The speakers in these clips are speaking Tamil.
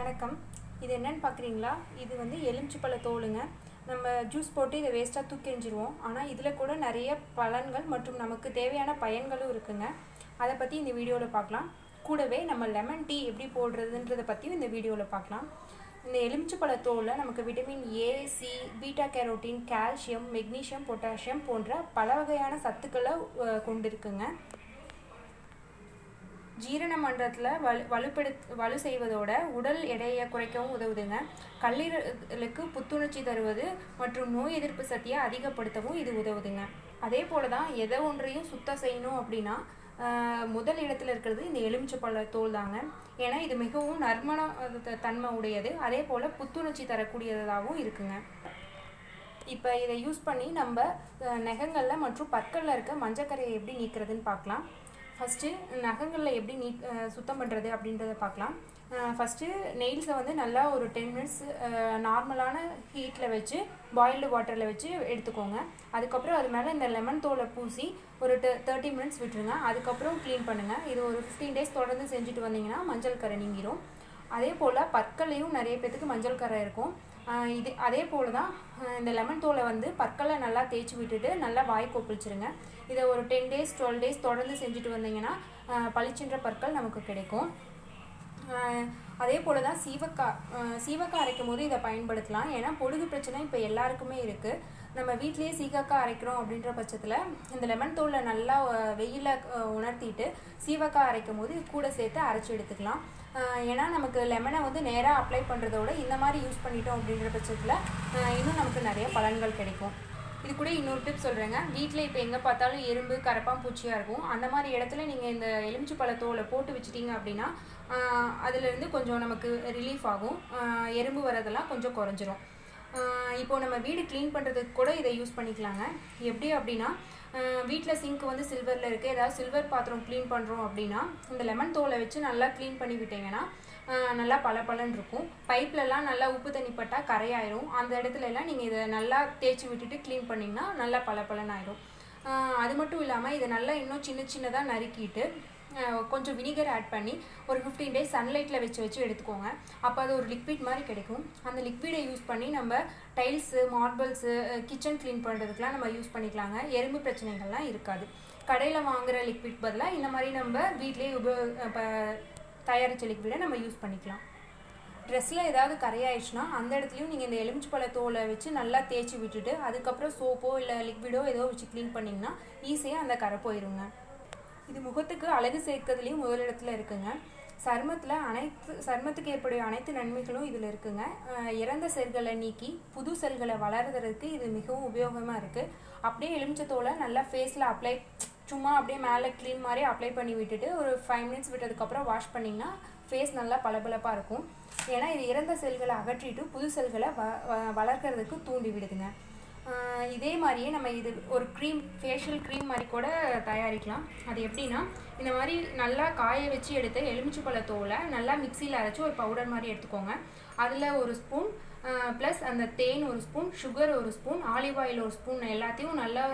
வணக்கம். இது என்னன்னு பார்க்குறீங்களா இது வந்து எலுமிச்சைப்பழ தோலுங்க. நம்ம ஜூஸ் போட்டு இதை வேஸ்ட்டாக தூக்கி எறிஞ்சிருவோம். ஆனால் இதில் கூட நிறைய பலன்கள் மற்றும் நமக்கு தேவையான பயன்களும் இருக்குங்க. அதை பற்றி இந்த வீடியோவில் பார்க்கலாம் கூடவே நம்ம லெமன் டீ எப்படி போடுறதுன்றதை பற்றியும் இந்த வீடியோவில் பார்க்கலாம் இந்த எலுமிச்சைப்பழ தோலில் நமக்கு vitamin A C beta carotene calcium magnesium potassium போன்ற பல வகையான சத்துக்களை அஹ், கொண்டிருக்குங்க. ஜீரண மன்றத்தில் வலு வலுப்பெடு வலு செய்வதோட உடல் எடையை குறைக்கவும் உதவுதுங்க. கல்லீரலுக்கு புத்துணர்ச்சி தருவது மற்றும் நோய் எதிர்ப்பு சக்தியை அதிகப்படுத்தவும் இது உதவுதுங்க. அதே போல தான் எதை ஒன்றையும் சுத்தம் செய்யணும் அப்படின்னா முதல் இடத்துல இருக்கிறது இந்த எலுமிச்சப்பழ தோல் தாங்க. ஏன்னா இது மிகவும் நறுமண த- தன்மை உடையது. அதே போல் புத்துணர்ச்சி தரக்கூடியதாகவும் இருக்குங்க. இப்போ இதை யூஸ் பண்ணி நம்ம நகங்களில் மற்றும் பற்களில் இருக்க மஞ்சக்கரையை எப்படி நீக்கிறதுன்னு பார்க்கலாம். ஃபஸ்ட்டு நகங்களில் எப்படி நீ சுத்தம் பண்ணுறது அப்படின்றத பார்க்கலாம். ஃபஸ்ட்டு நெயில்ஸை வந்து நல்லா ஒரு டென் மினிட்ஸ் நார்மலான ஹீட்டில் வச்சு பாயில்டு வாட்டரில் வச்சு எடுத்துக்கோங்க. அதுக்கப்புறம் அது மேலே இந்த லெமன் தோலை பூசி ஒரு தேர்ட்டி மினிட்ஸ் விட்டுருங்க. அதுக்கப்புறம் க்ளீன் பண்ணுங்கள் இது ஒரு ஃபிஃப்டீன் டேஸ் தொடர்ந்து செஞ்சுட்டு வந்தீங்கன்னா மஞ்சள் கரை நீங்கிரும். அதே போல் பற்களையும் நிறைய பேத்துக்கு மஞ்சள் கரை இருக்கும். இது அதே போல் தான் இந்த லெமன் தோலை வந்து பற்களை நல்லா தேய்ச்சி விட்டுட்டு நல்லா வாய் கொப்பளிச்சிருங்க. இதை ஒரு டென் டேஸ் டுவெல் டேஸ் தொடர்ந்து செஞ்சுட்டு வந்தீங்கன்னா ஆஹ் பளிச்சுன்ற பற்கள் நமக்கு கிடைக்கும். அதே போல் தான் சீவக்காய் சீவக்காய் அரைக்கும் போது இதை பயன்படுத்தலாம். ஏன்னா பொழுது பிரச்சனை இப்போ எல்லாருக்குமே இருக்குது நம்ம வீட்லேயே சீவக்காய் அரைக்கிறோம் அப்படின்ற பட்சத்தில் இந்த லெமன் தோலை நல்லா வெயிலில் உணர்த்திட்டு சீவக்காய் அரைக்கும் போது கூட சேர்த்து அரைச்சி எடுத்துக்கலாம். ஏன்னா நமக்கு லெமனை வந்து நேராக அப்ளை பண்ணுறதோட இந்த மாதிரி யூஸ் பண்ணிட்டோம் அப்படின்ற பட்சத்தில் இன்னும் நமக்கு நிறைய பலன்கள் கிடைக்கும். இது கூட இன்னொரு டிப் சொல்கிறேங்க வீட்டில் இப்போ எங்கே பார்த்தாலும் எறும்பு கரப்பான் பூச்சியாக இருக்கும். அந்த மாதிரி இடத்துல நீங்கள் இந்த எலுமிச்சு பழத்தோலை போட்டு வச்சிட்டிங்க அப்படின்னா அதுலேருந்து கொஞ்சம் நமக்கு ரிலீஃப் ஆகும். எறும்பு வரதெல்லாம் கொஞ்சம் குறைஞ்சிரும். இப்போது நம்ம வீடு க்ளீன் பண்ணுறதுக்கு கூட இதை யூஸ் பண்ணிக்கலாங்க. எப்படி அப்படின்னா வீட்டில் சிங்க் வந்து சில்வரில் இருக்குது ஏதாவது சில்வர் பாத்திரம் க்ளீன் பண்ணுறோம் அப்படின்னா இந்த லெமன் தோலை வச்சு நல்லா க்ளீன் பண்ணி விட்டீங்கன்னா நல்லா பளபளன்னு இருக்கும். பைப்லலாம் நல்லா உப்பு தண்ணி பட்டால் கரையாயிரும். அந்த இடத்துல எல்லாம் நீங்கள் இதை நல்லா தேய்ச்சி விட்டுட்டு க்ளீன் பண்ணிங்கன்னா நல்லா பளபளன்னு ஆயிரும். அது மட்டும் இல்லாமல் இதை நல்லா இன்னும் சின்ன சின்னதாக நறுக்கிட்டு கொஞ்சம் வினிகர் ஆட் பண்ணி ஒரு ஃபிஃப்டீன் டேஸ் சன்லைட்டில் வச்சு வச்சு எடுத்துக்கோங்க. அப்போ அது ஒரு லிக்விட் மாதிரி கிடைக்கும். அந்த லிக்விடை யூஸ் பண்ணி நம்ம டைல்ஸு மார்பிள்ஸு கிச்சன் க்ளீன் பண்ணுறதுக்குலாம் நம்ம யூஸ் பண்ணிக்கலாங்க. எறும்பு பிரச்சனைகள்லாம் இருக்காது. கடையில் வாங்குகிற லிக்விட் பதிலாக இந்த மாதிரி நம்ம வீட்லேயே உபயோக தயாரித்த லிக்விடை நம்ம யூஸ் பண்ணிக்கலாம். ட்ரெஸ்ஸில் ஏதாவது கரையாயிடுச்சுன்னா அந்த இடத்துலையும் நீங்கள் இந்த எலுமிச்சைப்பழ தோலை வச்சு நல்லா தேய்ச்சி விட்டுட்டு அதுக்கப்புறம் சோப்போ இல்லை லிக்விடோ ஏதோ வச்சு க்ளீன் பண்ணிங்கன்னா ஈஸியாக அந்த கரை போயிருங்க. இது முகத்துக்கு அழகு சேர்க்கறதுலையும் முதலிடத்துல இருக்குங்க. சருமத்தில் அனைத்து சருமத்துக்கு ஏற்படைய அனைத்து நன்மைகளும் இதில் இருக்குங்க. இறந்த செல்களை நீக்கி புது செல்களை வளர்கிறதுக்கு இது மிகவும் உபயோகமாக இருக்குது அப்படியே எலுமிச்சத்தோலை நல்லா ஃபேஸில் அப்ளை சும்மா அப்படியே மேலே க்ளீன் மாதிரி அப்ளை பண்ணி விட்டுட்டு ஒரு ஃபைவ் மினிட்ஸ் விட்டதுக்கப்புறம் வாஷ் பண்ணிங்கன்னா ஃபேஸ் நல்லா பளபளப்பாக இருக்கும். ஏன்னா இது இறந்த செல்களை அகற்றிட்டு புது செல்களை வ வ- வளர்க்கறதுக்கு தூண்டி விடுதுங்க. இதே மாதிரியே நம்ம இது ஒரு க்ரீம் ஃபேஷியல் க்ரீம் மாதிரி கூட தயாரிக்கலாம். அது எப்படின்னா இந்த மாதிரி நல்லா காய வச்சு எடுத்து எலுமிச்சைப்பழ தோலை நல்லா மிக்சியில் அரைச்சி ஒரு பவுடர் மாதிரி எடுத்துக்கோங்க. அதில் ஒரு ஸ்பூன் ப்ளஸ் அந்த தேன் ஒரு ஸ்பூன் சுகர் ஒரு ஸ்பூன் ஆலிவ் ஆயில் ஒரு ஸ்பூன் எல்லாத்தையும் நல்லா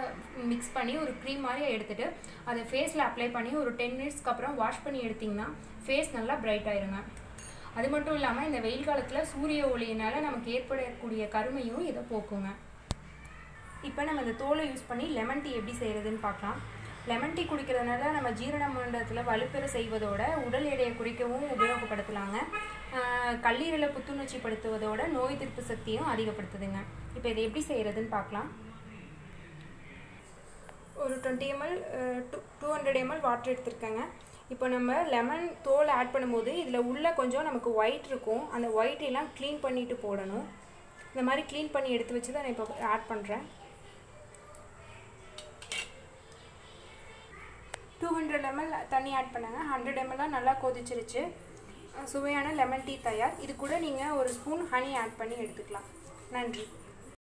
மிக்ஸ் பண்ணி ஒரு க்ரீம் மாதிரி எடுத்துகிட்டு அதை ஃபேஸில் அப்ளை பண்ணி ஒரு டென் மினிட்ஸ்க்கு அப்புறம் வாஷ் பண்ணி எடுத்திங்கன்னா ஃபேஸ் நல்லா பிரைட் ஆயிருங்க. அது மட்டும் இல்லாமல் இந்த வெயில் காலத்தில் சூரிய ஒளியினால் நமக்கு ஏற்படக்கூடிய கருமையும் இதை போக்குங்க. இப்போ நம்ம இந்த தோலை யூஸ் பண்ணி லெமன் டீ எப்படி செய்கிறதுன்னு பார்க்கலாம். லெமன் டீ குடிக்கிறதுனால நம்ம ஜீரண மண்டலத்தில் வலுப்பெற செய்வதோட உடல் எடையை குறைக்கவும் உபயோகப்படுத்தலாங்க. கல்லீரலை புத்துணர்ச்சி படுத்துவதோட நோய் எதிர்ப்பு சக்தியும் அதிகப்படுத்துதுங்க. இப்போ இதை எப்படி செய்கிறதுன்னு பார்க்கலாம். ஒரு twenty ML two two hundred ML water எடுத்திருக்கேங்க. இப்போ நம்ம லெமன் தோல் ஆட் பண்ணும்போது இதில் உள்ள கொஞ்சம் நமக்கு ஒயிட் இருக்கும். அந்த ஒயிட் எல்லாம் க்ளீன் பண்ணிட்டு போடணும். இந்த மாதிரி க்ளீன் பண்ணி எடுத்து வச்சு தான் நான் இப்போ ஆட் பண்ணுறேன் டூ ஹண்ட்ரட் எம்எல் தண்ணி ஆட் பண்ணாங்க. ஹண்ட்ரட் எம்எல்லாம் நல்லா கொதிச்சிருச்சு. சுவையான லெமன் டீ தயார். இது கூட நீங்கள் ஒரு ஸ்பூன் ஹனி ஆட் பண்ணி எடுத்துக்கலாம். நன்றி.